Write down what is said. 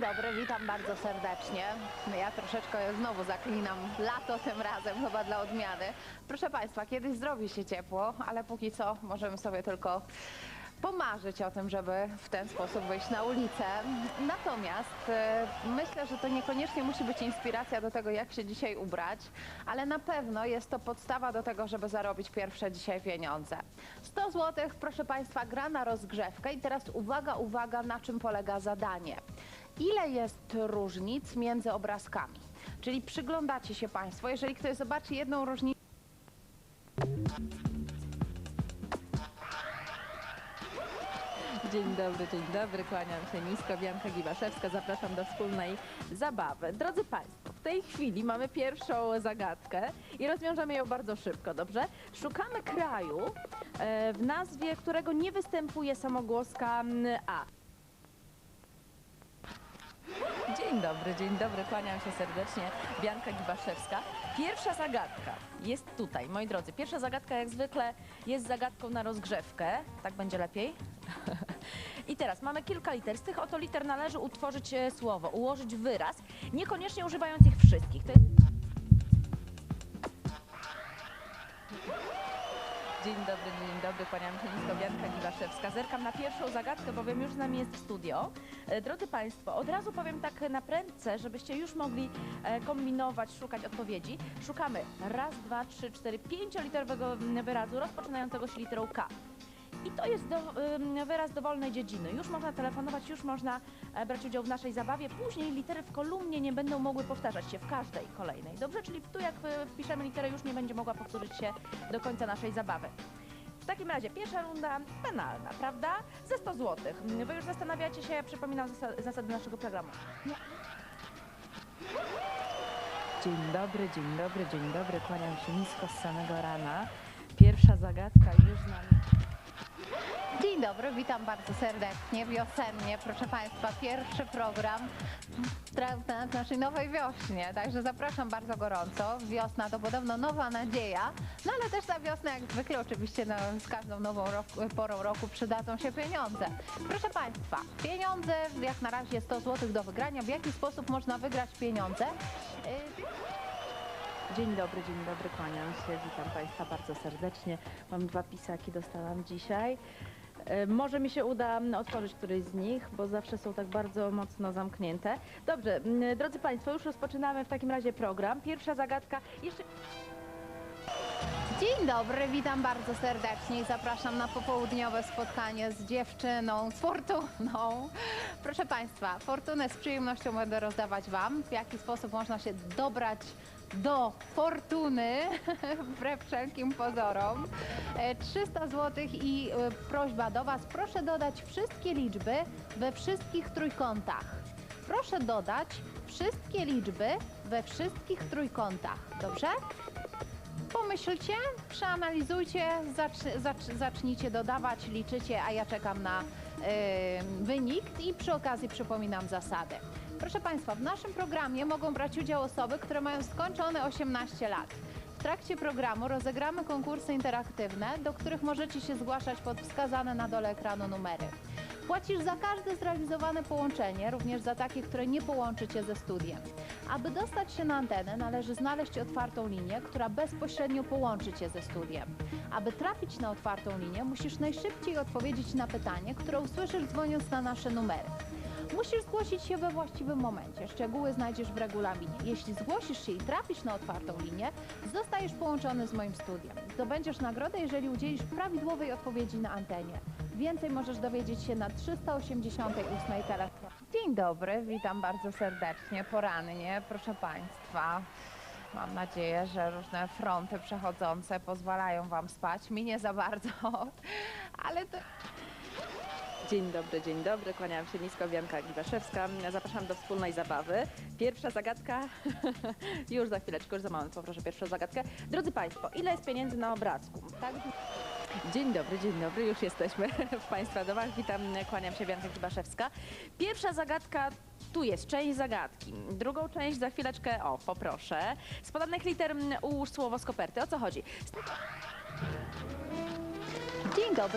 Dzień dobry, witam bardzo serdecznie. Ja troszeczkę znowu zaklinam lato tym razem, chyba dla odmiany. Proszę Państwa, kiedyś zrobi się ciepło, ale póki co możemy sobie tylko pomarzyć o tym, żeby w ten sposób wyjść na ulicę. Natomiast e, myślę, że to niekoniecznie musi być inspiracja do tego, jak się dzisiaj ubrać, ale na pewno jest to podstawa do tego, żeby zarobić pierwsze dzisiaj pieniądze. 100 zł, proszę Państwa, gra na rozgrzewkę i teraz uwaga, uwaga, na czym polega zadanie. Ile jest różnic między obrazkami? Czyli przyglądacie się Państwo, jeżeli ktoś zobaczy jedną różnicę, Dzień dobry, dzień dobry, kłaniam się nisko, Bianka Giwaszewska, zapraszam do wspólnej zabawy. Drodzy Państwo, w tej chwili mamy pierwszą zagadkę i rozwiążemy ją bardzo szybko, dobrze? Szukamy kraju, e, w nazwie którego nie występuje samogłoska m, A. Dzień dobry, dzień dobry, kłaniam się serdecznie, Bianka Giwaszewska. Pierwsza zagadka jest tutaj, moi drodzy. Pierwsza zagadka jak zwykle jest zagadką na rozgrzewkę, tak będzie lepiej? I teraz mamy kilka liter. Z tych oto liter należy utworzyć e, słowo, ułożyć wyraz, niekoniecznie używając ich wszystkich. Dzień dobry, dzień dobry, kłaniam się nisko, Bianka Giwaszewska. Zerkam na pierwszą zagadkę, bowiem już z nami jest studio. E, Drodzy Państwo, od razu powiem tak na prędce, żebyście już mogli e, kombinować, szukać odpowiedzi. Szukamy raz, dwa, trzy, cztery, pięcioliterowego wyrazu rozpoczynającego się literą K. To jest do, wyraz dowolnej dziedziny. Już można telefonować, już można e, brać udział w naszej zabawie. Później litery w kolumnie nie będą mogły powtarzać się w każdej kolejnej. Dobrze? Czyli tu jak e, wpiszemy literę, już nie będzie mogła powtórzyć się do końca naszej zabawy. W takim razie pierwsza runda penalna, prawda? Ze 100 zł. Wy już zastanawiacie się, przypominam zasa- zasady naszego programu. Dzień dobry, dzień dobry, dzień dobry. Kłaniam się nisko z samego rana. Pierwsza zagadka już z nami. Dzień dobry, witam bardzo serdecznie, wiosennie, proszę Państwa, pierwszy program w naszej nowej wiośnie, także zapraszam bardzo gorąco. Wiosna to podobno nowa nadzieja, no ale też na wiosnę jak zwykle oczywiście no, z każdą nową roku, porą roku przydadzą się pieniądze. Proszę Państwa, pieniądze, jak na razie 100 zł do wygrania, w jaki sposób można wygrać pieniądze? Y, Dzień dobry, dzień dobry, kłaniam się, witam Państwa bardzo serdecznie. Mam dwa pisaki, dostałam dzisiaj. E, Może mi się uda mm, otworzyć któryś z nich, bo zawsze są tak bardzo mocno zamknięte. Dobrze, mm, drodzy Państwo, już rozpoczynamy w takim razie program. Pierwsza zagadka, jeszcze Dzień dobry, witam bardzo serdecznie i zapraszam na popołudniowe spotkanie z dziewczyną, z Fortuną. Proszę Państwa, Fortunę z przyjemnością będę rozdawać Wam. W jaki sposób można się dobrać do fortuny, wbrew wszelkim pozorom. E, 300 zł i e, prośba do Was, proszę dodać wszystkie liczby we wszystkich trójkątach. Proszę dodać wszystkie liczby we wszystkich trójkątach, dobrze? Pomyślcie, przeanalizujcie, zacz, zacz, zacznijcie dodawać, liczycie, a ja czekam na wynik i przy okazji przypominam zasady. Proszę Państwa, w naszym programie mogą brać udział osoby, które mają skończone 18 lat. W trakcie programu rozegramy konkursy interaktywne, do których możecie się zgłaszać pod wskazane na dole ekranu numery. Płacisz za każde zrealizowane połączenie, również za takie, które nie połączy Cię ze studiem. Aby dostać się na antenę, należy znaleźć otwartą linię, która bezpośrednio połączy Cię ze studiem. Aby trafić na otwartą linię, musisz najszybciej odpowiedzieć na pytanie, które usłyszysz dzwoniąc na nasze numery. Musisz zgłosić się we właściwym momencie. Szczegóły znajdziesz w regulaminie. Jeśli zgłosisz się i trafisz na otwartą linię, zostajesz połączony z moim studiem. Zdobędziesz nagrodę, jeżeli udzielisz prawidłowej odpowiedzi na antenie. Więcej możesz dowiedzieć się na 388 telefonie. Dzień dobry, witam bardzo serdecznie, porannie, proszę Państwa. Mam nadzieję, że różne fronty przechodzące pozwalają Wam spać. Mi nie za bardzo, ale to... Dzień dobry, dzień dobry, kłaniam się nisko, Bianka Giwaszewska. Zapraszam do wspólnej zabawy. Pierwsza zagadka, już za chwileczkę, już za moment poproszę pierwszą zagadkę. Drodzy Państwo, ile jest pieniędzy na obrazku? Tak? Dzień dobry, dzień dobry, już jesteśmy w Państwa domach. Witam, kłaniam się, Bianka Giwaszewska. Pierwsza zagadka, tu jest część zagadki. Drugą część za chwileczkę, o, poproszę. Z podanych liter mm, ułóż słowo z koperty. O co chodzi? Dzień dobry.